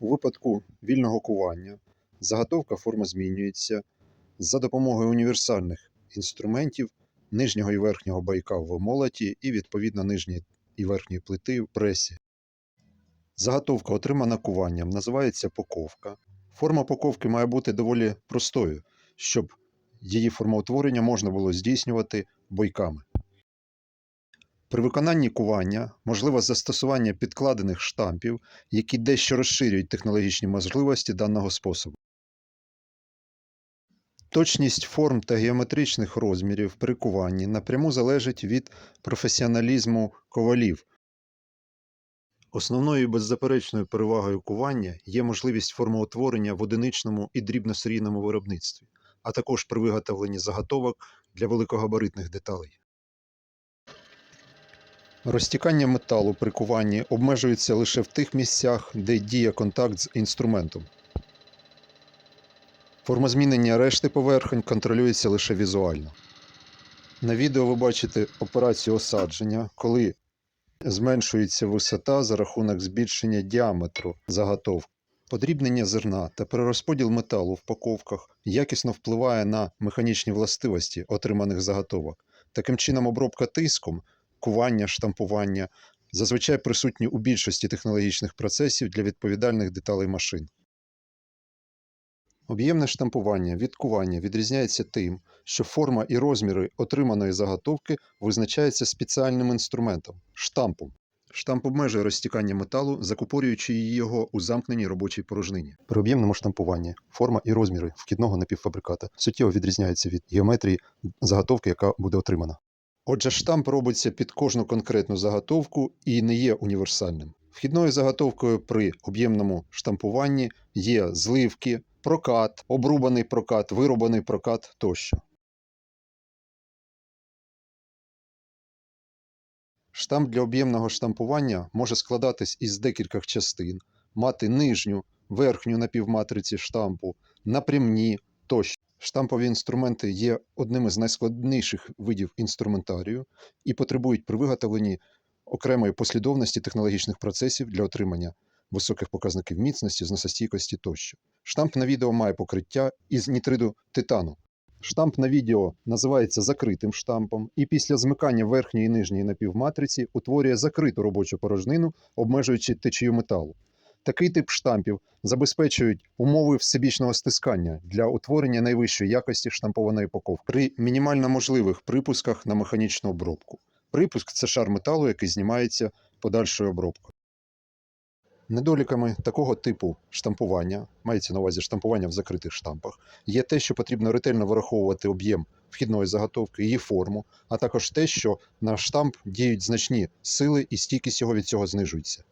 У випадку вільного кування заготовка форма змінюється за допомогою універсальних інструментів нижнього і верхнього байка в молоті і відповідно нижньої і верхньої плити в пресі. Заготовка, отримана куванням, називається поковка. Форма поковки має бути доволі простою, щоб її формоутворення можна було здійснювати бойками. При виконанні кування можливе застосування підкладених штампів, які дещо розширюють технологічні можливості даного способу. Точність форм та геометричних розмірів при куванні напряму залежить від професіоналізму ковалів. Основною і беззаперечною перевагою кування є можливість формоутворення в одиничному і дрібносерійному виробництві, а також при виготовленні заготовок для великогабаритних деталей. Розтікання металу при куванні обмежується лише в тих місцях, де діє контакт з інструментом. Формозмінення решти поверхонь контролюється лише візуально. На відео ви бачите операцію осадження, коли зменшується висота за рахунок збільшення діаметру заготовки. Подрібнення зерна та перерозподіл металу в паковках якісно впливає на механічні властивості отриманих заготовок. Таким чином, обробка тиском, кування, штампування зазвичай присутні у більшості технологічних процесів для відповідальних деталей машин. Об'ємне штампування від кування відрізняється тим, що форма і розміри отриманої заготовки визначаються спеціальним інструментом штампом. Штамп обмежує розтікання металу, закупорюючи його у замкненій робочій порожнині. При об'ємному штампуванні форма і розміри вхідного напівфабриката суттєво відрізняються від геометрії заготовки, яка буде отримана. Отже, штамп робиться під кожну конкретну заготовку і не є універсальним. Вхідною заготовкою при об'ємному штампуванні є зливки, прокат, обрубаний прокат, вирубаний прокат тощо. Штамп для об'ємного штампування може складатись із декількох частин, мати нижню, верхню напівматриці штампу, напрямні тощо. Штампові інструменти є одним із найскладніших видів інструментарію і потребують при виготовленні окремої послідовності технологічних процесів для отримання високих показників міцності, зносостійкості тощо. Штамп на відео має покриття із нітриду титану. Штамп на відео називається закритим штампом, і після змикання верхньої і нижньої напівматриці утворює закриту робочу порожнину, обмежуючи течію металу. Такий тип штампів забезпечують умови всебічного стискання для утворення найвищої якості штампованої упаковки при мінімально можливих припусках на механічну обробку. Припуск це шар металу, який знімається подальшою обробкою. Недоліками такого типу штампування, мається на увазі штампування в закритих штампах, є те, що потрібно ретельно вираховувати об'єм вхідної заготовки, її форму, а також те, що на штамп діють значні сили і стійкість його від цього знижується.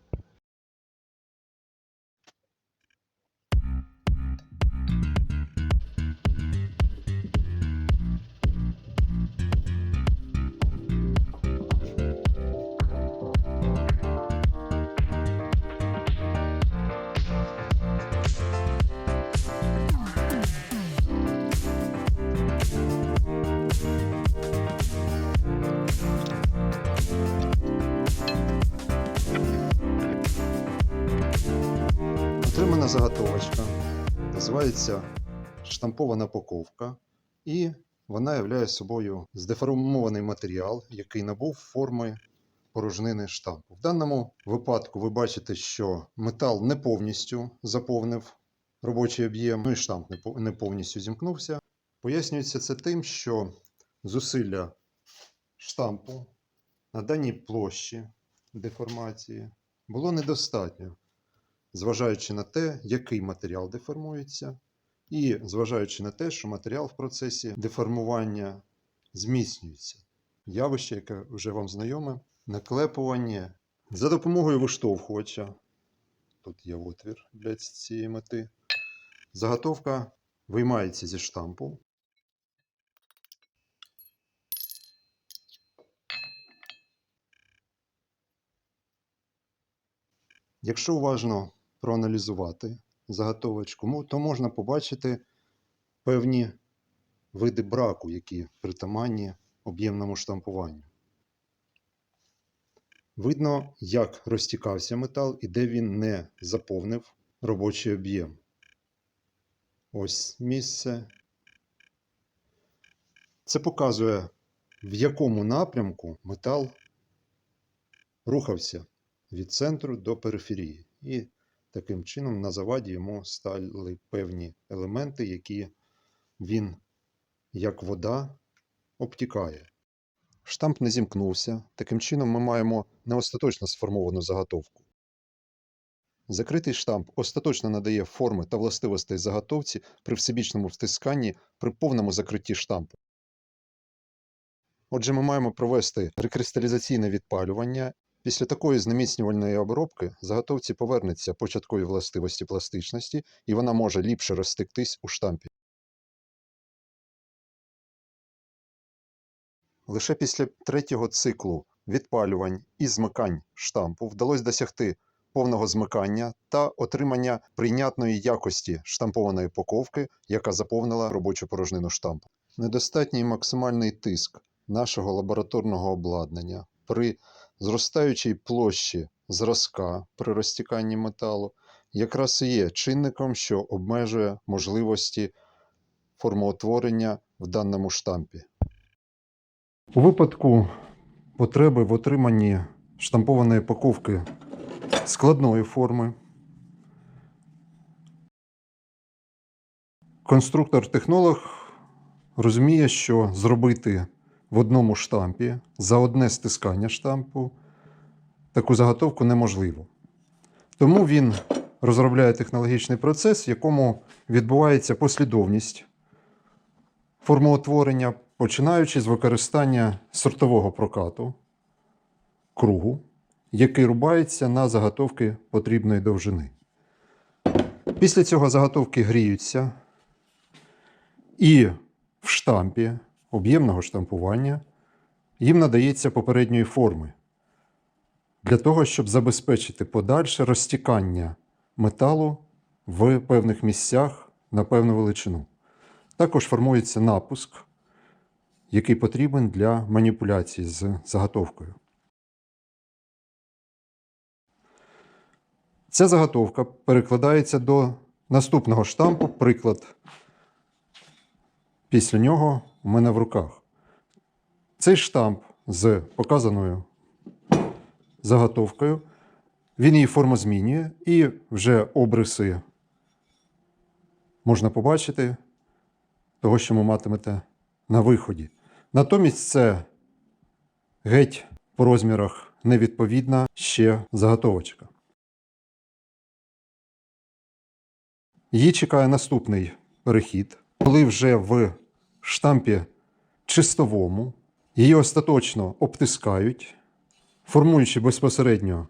Отримана заготовочка називається штампована паковка, і вона являє собою здеформований матеріал, який набув форми порожнини штампу. В даному випадку ви бачите, що метал не повністю заповнив робочий об'єм, ну і штамп не повністю зімкнувся. Пояснюється це тим, що зусилля штампу на даній площі деформації було недостатньо зважаючи на те, який матеріал деформується, і зважаючи на те, що матеріал в процесі деформування зміцнюється. Явище, яке вже вам знайоме, наклепування за допомогою виштовхувача. Тут є отвір для цієї мети. Заготовка виймається зі штампу. Якщо уважно проаналізувати заготовочку, то можна побачити певні види браку, які притаманні об'ємному штампуванню. Видно, як розтікався метал і де він не заповнив робочий об'єм. Ось місце. Це показує, в якому напрямку метал рухався від центру до периферії. І таким чином на заваді йому стали певні елементи, які він, як вода, обтікає. Штамп не зімкнувся. Таким чином ми маємо не остаточно сформовану заготовку. Закритий штамп остаточно надає форми та властивостей заготовці при всебічному втисканні при повному закритті штампу. Отже, ми маємо провести рекристалізаційне відпалювання. Після такої знеміцнювальної обробки заготовці повернеться початкові властивості пластичності, і вона може ліпше розтектись у штампі. Лише після третього циклу відпалювань і змикань штампу вдалося досягти повного змикання та отримання прийнятної якості штампованої упаковки, яка заповнила робочу порожнину штампу. Недостатній максимальний тиск нашого лабораторного обладнання при зростаючій площі зразка при розтіканні металу якраз і є чинником, що обмежує можливості формоутворення в даному штампі. У випадку потреби в отриманні штампованої упаковки складної форми конструктор-технолог розуміє, що зробити в одному штампі за одне стискання штампу таку заготовку неможливо. Тому він розробляє технологічний процес, в якому відбувається послідовність формоутворення, починаючи з використання сортового прокату кругу, який рубається на заготовки потрібної довжини. Після цього заготовки гріються, і в штампі об'ємного штампування їм надається попередньої форми для того, щоб забезпечити подальше розтікання металу в певних місцях на певну величину. Також формується напуск, який потрібен для маніпуляції з заготовкою. Ця заготовка перекладається до наступного штампу. Приклад. Після нього у мене в руках. Цей штамп з показаною заготовкою. Він її форму змінює, і вже обриси можна побачити того, що ви матимете на виході. Натомість це геть по розмірах невідповідна ще заготовочка. Її чекає наступний перехід, коли вже в штампі чистовому її остаточно обтискають, формуючи безпосередньо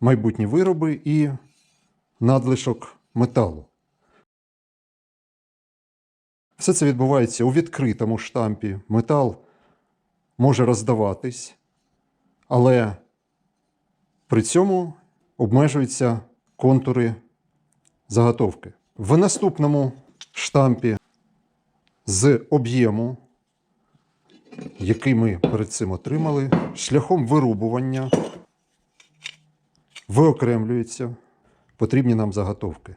майбутні вироби і надлишок металу. Все це відбувається у відкритому штампі. Метал може роздаватись, але при цьому обмежуються контури заготовки. В наступному штампі з об'єму, який ми перед цим отримали, шляхом вирубування виокремлюються потрібні нам заготовки.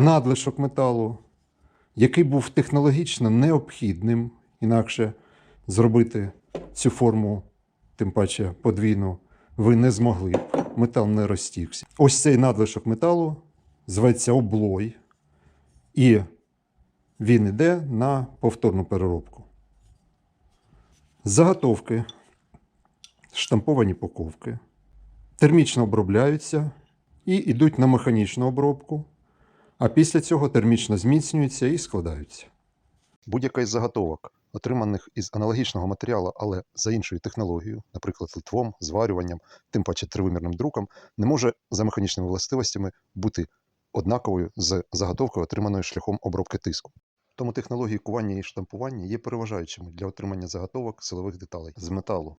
Надлишок металу, який був технологічно необхідним, інакше зробити цю форму, тим паче подвійну, ви не змогли б. Метал не розтікся. Ось цей надлишок металу зветься облой, і він йде на повторну переробку. Заготовки, штамповані упаковки, термічно обробляються і йдуть на механічну обробку, а після цього термічно зміцнюються і складаються. Будь-яка із заготовок, отриманих із аналогічного матеріалу, але за іншою технологією, наприклад, литвом, зварюванням, тим паче тривимірним друком, не може за механічними властивостями бути однаковою з заготовкою, отриманою шляхом обробки тиску. Тому технології кування і штампування є переважаючими для отримання заготовок силових деталей з металу.